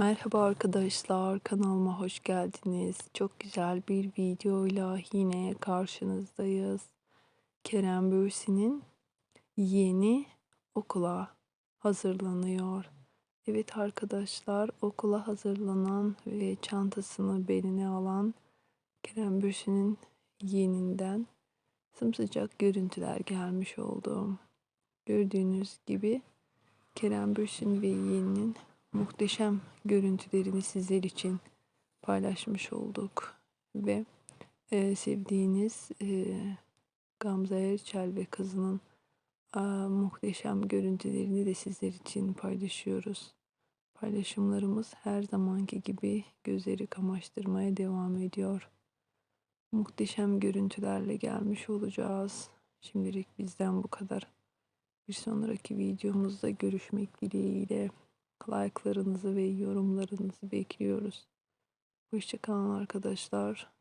Merhaba arkadaşlar, kanalıma hoş geldiniz. Çok güzel bir videoyla yine karşınızdayız. Kerem Bürsin'in yeni okula hazırlanıyor. Evet arkadaşlar, okula hazırlanan ve çantasını beline alan Kerem Bürsin'in yeninden sımsıcak görüntüler gelmiş oldu. Gördüğünüz gibi Kerem Bürsin ve yeğeninin muhteşem görüntülerini sizler için paylaşmış olduk. Ve e, sevdiğiniz e, Gamze Erçel ve kızının e, muhteşem görüntülerini de sizler için paylaşıyoruz. Paylaşımlarımız her zamanki gibi gözleri kamaştırmaya devam ediyor. Muhteşem görüntülerle gelmiş olacağız. Şimdilik bizden bu kadar. Bir sonraki videomuzda görüşmek dileğiyle. Like'larınızı ve yorumlarınızı bekliyoruz. Hoşçakalın arkadaşlar.